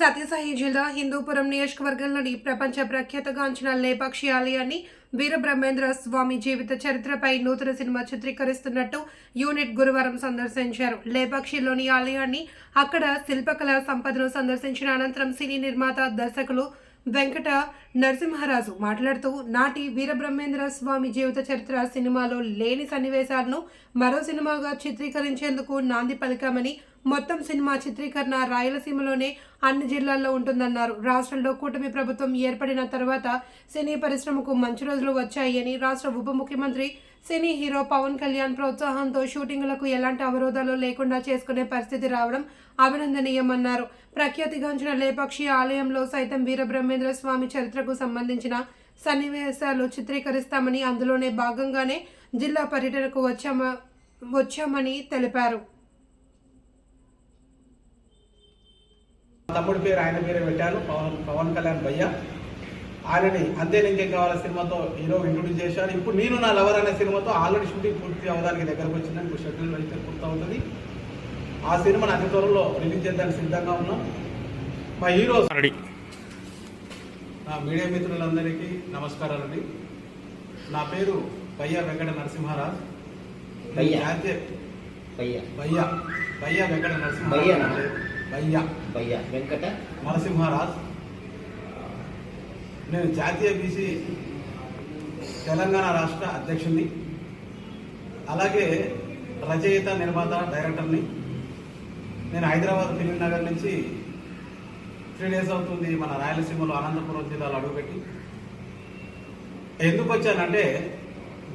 సత్యసాయి జిల్లా హిందూపురం నియోజకవర్గంలోని ప్రపంచ ప్రఖ్యాతగాంచిన లేపాక్షి ఆలయాన్ని వీరబ్రహ్మేంద్ర స్వామి జీవిత చరిత్రపై నూతన సినిమా చిత్రీకరిస్తున్నట్టు యూనిట్ గురువారం సందర్శించారు. లేపాక్షిలోని ఆలయాన్ని అక్కడ శిల్పకళా సంపదను సందర్శించిన అనంతరం సినీ నిర్మాత దర్శకులు వెంకట నరసింహరాజు మాట్లాడుతూ నాటి వీరబ్రహ్మేంద్ర స్వామి జీవిత చరిత్ర సినిమాలో లేని సన్నివేశాలను మరో సినిమాగా చిత్రీకరించేందుకు నాంది పలికామని మొత్తం సినిమా చిత్రీకరణ రాయలసీమలోనే అన్ని జిల్లాల్లో ఉంటుందన్నారు. రాష్ట్రంలో కూటమి ప్రభుత్వం ఏర్పడిన తర్వాత సినీ పరిశ్రమకు మంచి రోజులు వచ్చాయని రాష్ట్ర ఉప ముఖ్యమంత్రి సినీ హీరో పవన్ కళ్యాణ్ ప్రోత్సాహంతో షూటింగ్లకు ఎలాంటి అవరోధాలు లేకుండా చేసుకునే పరిస్థితి రావడం అభినందనీయమన్నారు. ప్రఖ్యాతిగాంచిన లేపాక్షి ఆలయంలో సైతం వీరబ్రహ్మేంద్ర స్వామి చరిత్రకు సంబంధించిన సన్నివేశాలు చిత్రీకరిస్తామని అందులోనే భాగంగానే జిల్లా పర్యటనకు వచ్చామ వచ్చామని తెలిపారు. తమ్ముడి పేరు ఆయన పేరే పెట్టాను పవన్ పవన్ కళ్యాణ్ భయ్య. ఆయనని అంతే ఇంకేం కావాల సినిమాతో హీరో ఇంట్రొడ్యూస్ చేశారు. ఇప్పుడు నేను నా లవర్ అనే సినిమాతో ఆల్రెడీ షూటింగ్ పూర్తి అవడానికి దగ్గరకు వచ్చిందని ఇప్పుడు షెడ్యూల్ అయితే పూర్తి అవుతుంది. ఆ సినిమాని అతి త్వరలో రిలీజ్ చేయడానికి సిద్ధంగా ఉన్నాం. మా హీరో రెడీ. నా మీడియా మిత్రులందరికీ నమస్కారాలండి నా పేరు భయ్య వెంకట నరసింహారాజ్. భయ్య. భయ్య. భయ్య. వెంకట? నరసింహారాజ్ భయ్య భయ్య. వెంకట? నరసింహారాజ్. నేను జాతీయ బీసీ తెలంగాణ రాష్ట్ర అధ్యక్షుడిని అలాగే రచయిత నిర్మాత డైరెక్టర్ని. నేను హైదరాబాద్ ఫిలిం నగర్ నుంచి త్రీ డేస్ అవుతుంది మన రాయలసీమలో అనంతపురం జిల్లాలో అడుగుపెట్టి. ఎందుకు వచ్చానంటే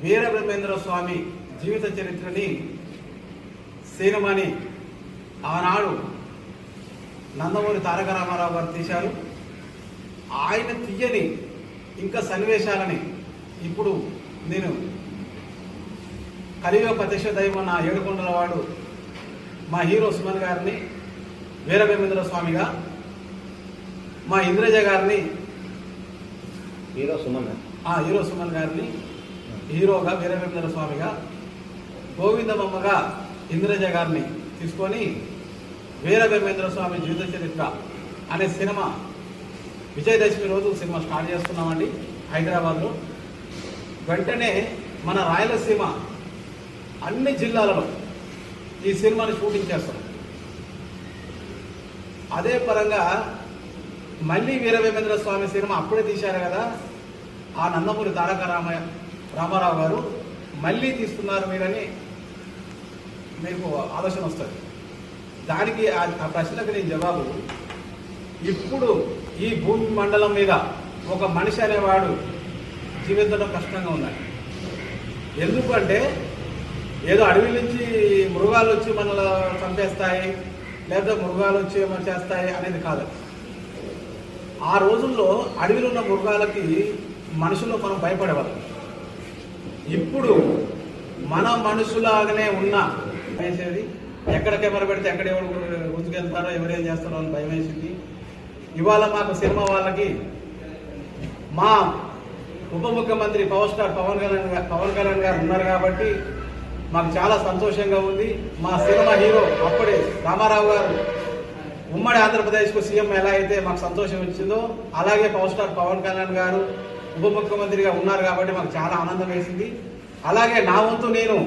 వీరబ్రహ్మేంద్ర స్వామి జీవిత చరిత్రని సినిమాని ఆనాడు నందమూరి తారక రామారావు గారు తీశారు. ఆయన తీయని ఇంకా సన్నివేశాలని ఇప్పుడు నేను కలియుగ ప్రత్యక్ష దైవం నా ఏడుకొండల వాడు మా హీరో సుమన్ గారిని వీరభేమేంద్ర స్వామిగా మా ఇంద్రజ గారిని హీరో సుమన్. ఆ హీరో సుమన్ గారిని హీరోగా వీరభేమేంద్ర స్వామిగా గోవిందమ్మగా ఇంద్రజ గారిని తీసుకొని వీరభేమేంద్ర స్వామి జీవిత చరిత్ర అనే సినిమా విజయదశమి రోజు సినిమా స్టార్ట్ చేస్తున్నామండి హైదరాబాద్లో. వెంటనే మన రాయలసీమ అన్ని జిల్లాలలో ఈ సినిమాని షూటింగ్ చేస్తాం. అదే పరంగా మళ్ళీ వీరవేమేంద్ర స్వామి సినిమా అప్పుడే తీశారు కదా ఆ నందమూరి తారక రామ రామారావు గారు. మళ్ళీ తీస్తున్నారు మీరని మీకు ఆలోచన వస్తుంది. దానికి ఆ- ప్రశ్నకు నేను జవాబు. ఇప్పుడు ఈ భూమి మండలం మీద ఒక మనిషి అనేవాడు జీవించడం కష్టంగా ఉన్నది ఎందుకంటే ఏదో అడవి నుంచి మృగాలు వచ్చి మనల్ని చంపేస్తాయి లేదా మృగాలు వచ్చి ఏమైనా చేస్తాయి అనేది కాదు. ఆ రోజుల్లో అడవిలో ఉన్న మృగాలకి మనుషులు మనం భయపడేవాళ్ళం. ఇప్పుడు మన మనుషులాగానే ఉన్న వేసేది ఎక్కడ కెమెరా పెడితే ఎక్కడ ఎవరు గుంజుకెళ్తారో ఎవరేం చేస్తారో అని భయం వేసింది. ఇవాళ మాకు సినిమా వాళ్ళకి మా ఉప ముఖ్యమంత్రి పవర్ స్టార్ పవన్ కళ్యాణ్ గారు పవన్ కళ్యాణ్ గారు ఉన్నారు కాబట్టి మాకు చాలా సంతోషంగా ఉంది. మా సినిమా హీరో అప్పుడే రామారావు గారు ఉమ్మడి ఆంధ్రప్రదేశ్కు సీఎం ఎలా అయితే మాకు సంతోషం ఇచ్చిందో అలాగే పవర్ స్టార్ పవన్ కళ్యాణ్ గారు ఉప ముఖ్యమంత్రిగా ఉన్నారు కాబట్టి మాకు చాలా ఆనందం వేసింది. అలాగే నా వంతు నేను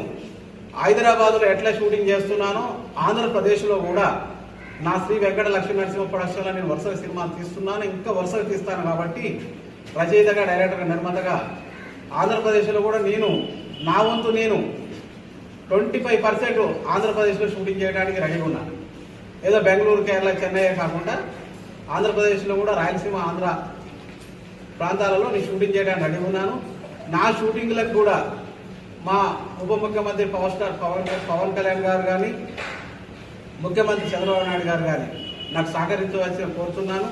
హైదరాబాద్లో ఎట్లా షూటింగ్ చేస్తున్నానో ఆంధ్రప్రదేశ్లో కూడా నా శ్రీ వెంకట లక్ష్మీ నరసింహ ప్రొడక్షన్లో నేను వరుసగా సినిమాలు తీస్తున్నాను. ఇంకా వరుసగా తీస్తాను కాబట్టి రచయితగా డైరెక్టర్గా నిర్మాతగా ఆంధ్రప్రదేశ్లో కూడా నేను నా వంతు నేను ట్వంటీ ఫైవ్ పర్సెంట్ ఆంధ్రప్రదేశ్లో షూటింగ్ చేయడానికి రెడీగా ఉన్నాను. ఏదో బెంగళూరు కేరళ చెన్నై కాకుండా ఆంధ్రప్రదేశ్లో కూడా రాయలసీమ ఆంధ్ర ప్రాంతాలలో నేను షూటింగ్ చేయడానికి రెడీ ఉన్నాను. నా షూటింగ్లకు కూడా మా ఉప ముఖ్యమంత్రి పవర్ స్టార్ పవన్ పవన్ కళ్యాణ్ గారు కానీ ముఖ్యమంత్రి చంద్రబాబు నాయుడు గారు కానీ నాకు సహకరించవలసి కోరుతున్నాను.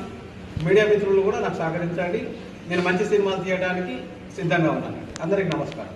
మీడియా మిత్రులు కూడా నాకు సహకరించండి. నేను మంచి సినిమాలు తీయడానికి సిద్ధంగా ఉన్నాను. అందరికీ నమస్కారం.